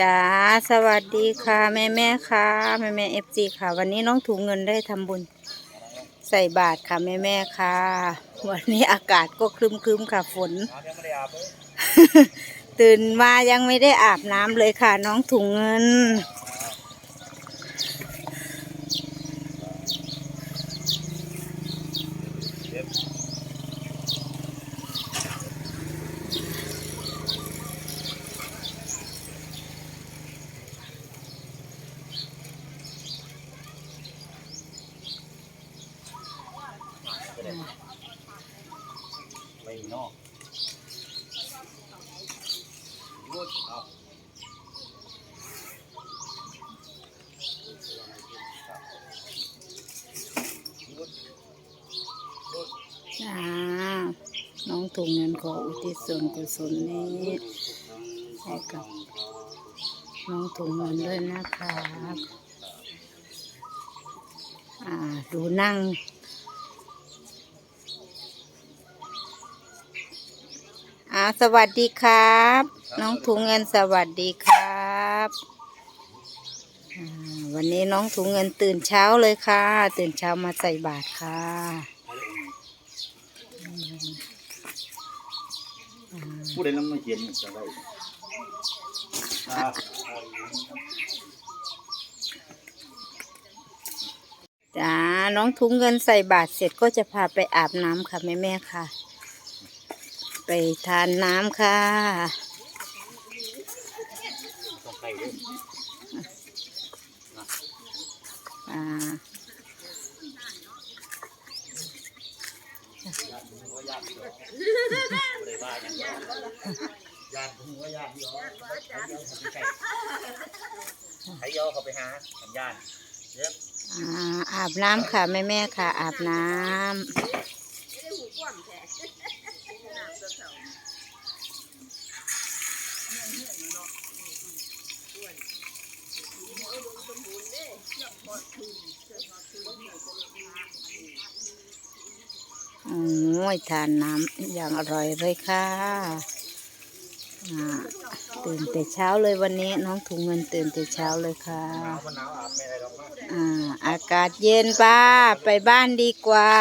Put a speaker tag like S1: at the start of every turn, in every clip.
S1: จ้าสวัสดีค่ะแม่แม่ค่ะแม่แม่เอฟซีค่ะ วันนี้น้องถุงเงินได้ทำบุญใส่บาตรค่ะแม่แม่ค่ะ วันนี้อากาศก็ครึมครึมๆค่ะฝน ตื่นมายังไม่ได้อาบน้ำเลยค่ะ น้องถุงเงิน
S2: ไม่มีนอกรูดเอา
S1: จ้าน้องถุงเงินขออุทิศส่วนกุศลนี้ให้กับน้องถุงเงินด้วยนะคะอ่าดูนั่ง อ่า สวัสดีครับ น้องถุงเงินสวัสดีครับอ่าวันนี้น้องถุงเงินตื่นเช้าเลยค่ะ ตื่นเช้ามาใส่บาตรค่ะ
S2: ผู้ใดน้ำมันเย็นจะได้อ่า
S1: จ้าน้องถุงเงินใส่บาตรเสร็จก็จะพาไปอาบน้ำค่ะแม่แม่ๆค่ะ ไปทานน้ำค่ะ
S2: อาผู้ใดบ้ย่างนี้ญาติผมว่าญาติยอเขาไปหาสัญญาณเย็บ
S1: อาอาบน้ำค่ะ แม่แม่ค่ะ อาบน้ำ โอ้ยทานน้ำอย่างอร่อยเลยค่ะตื่นแต่เช้าเลยวันนี้น้องถุงเงินตื่นแต่เช้าเลยค่ะ
S2: อาอกา
S1: กาศเย็นป้าไปบ้านดีกว่า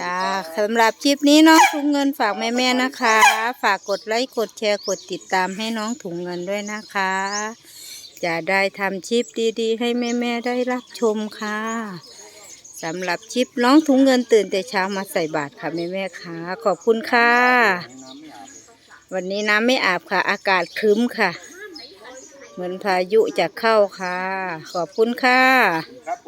S1: จ้าสำหรับคลิปนี้น้องถุงเงินฝากแม่ๆนะคะ ฝากกดไลค์กดแชร์กดติดตามให้น้องถุงเงินด้วยนะคะ จะได้ทำชิปดีๆ ให้แม่ๆได้รับชมค่ะสำหรับชิปน้องถุงเงินตื่นแต่เช้ามาใส่บาตรค่ะแม่ๆค่ะขอบคุณค่ะ วันนี้น้ำไม่อาบค่ะ อากาศครึ้มค่ะ เหมือนพายุจะเข้าค่ะ ขอบคุณค่ะ
S2: ครับ